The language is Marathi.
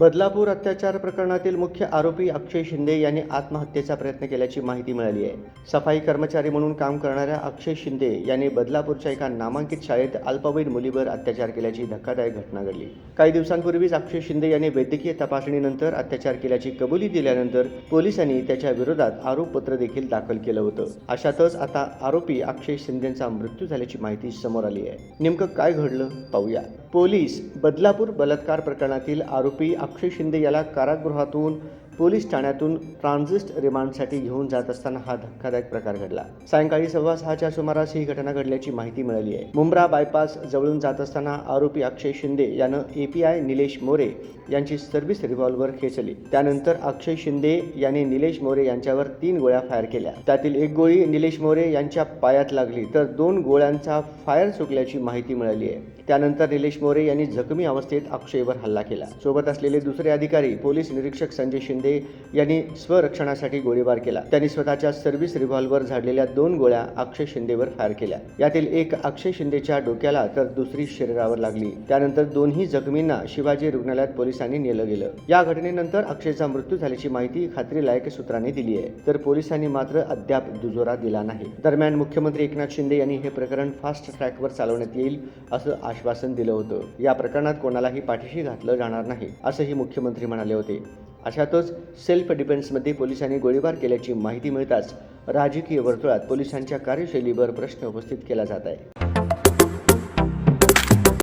बदलापूर अत्याचार प्रकरणातील मुख्य आरोपी अक्षय शिंदे यांनी आत्महत्येचा प्रयत्न केल्याची माहिती मिळाली आहे. सफाई कर्मचारी म्हणून काम करणाऱ्या अक्षय शिंदे यांनी बदलापूरच्या एका नामांकित शाळेत अल्पवयीन मुलीवर अत्याचार केल्याची धक्कादायक घटना घडली. काही दिवसांपूर्वीच अक्षय शिंदे यांनी वैद्यकीय तपासणीनंतर अत्याचार केल्याची कबुली दिल्यानंतर पोलिसांनी त्याच्या विरोधात आरोपपत्र देखील दाखल केलं होतं. अशातच आता आरोपी अक्षय शिंदेचा मृत्यू झाल्याची माहिती समोर आली आहे. नेमकं काय घडलं पाहूया. पोलीस बदलापूर बलात्कार प्रकरणातील आरोपी अक्षय शिंदे याला कारागृहातून पोलीस ठाण्यातून ट्रान्झिस्ट रिमांडसाठी घेऊन जात असताना हा धक्कादायक प्रकार घडला. सायंकाळी सव्वा सहाच्या सुमारास ही घटना घडल्याची माहिती मिळाली आहे. मुंब्रा बायपास जवळून जात असताना आरोपी अक्षय शिंदे यानं एपीआय निलेश मोरे यांची सर्व्हिस रिव्हॉल्वर खेचली. त्यानंतर अक्षय शिंदे यांनी निलेश मोरे यांच्यावर तीन गोळ्या फायर केल्या. त्यातील एक गोळी निलेश मोरे यांच्या पायात लागली तर दोन गोळ्यांचा फायर चुकल्याची माहिती मिळाली आहे. त्यानंतर निलेश मोरे यांनी जखमी अवस्थेत अक्षयवर हल्ला केला. सोबत असलेले दुसरे अधिकारी पोलीस निरीक्षक संजय शिंदे यांनी स्वरक्षणासाठी गोळीबार केला. त्यांनी स्वतःच्या सर्व्हिस रिव्हॉल्वर झाडलेल्या दोन गोळ्या अक्षय शिंदेवर फायर केल्या. यातील एक अक्षय शिंदेच्या डोक्याला तर दुसरी शरीरावर लागली. त्यानंतर दोन्ही जखमींना शिवाजी रुग्णालयात पोलिसांनी नेलं गेलं. या घटनेनंतर अक्षयचा मृत्यू झाल्याची माहिती खात्रीलायक सूत्रांनी दिली आहे. तर पोलिसांनी मात्र अद्याप दुजोरा दिला नाही. दरम्यान मुख्यमंत्री एकनाथ शिंदे यांनी हे प्रकरण फास्ट ट्रॅकवर चालवण्यात येईल असं आश्वासन दिलं होतं. या प्रकरणात कोणालाही पाठीशी घातलं जाणार नाही असंही मुख्यमंत्री म्हणाले होते. अशातच सेल्फ डिफेन्समध्ये पोलिसांनी गोळीबार केल्याची माहिती मिळताच राजकीय वर्तुळात पोलिसांच्या कार्यशैलीवर प्रश्न उपस्थित केला जात आहे.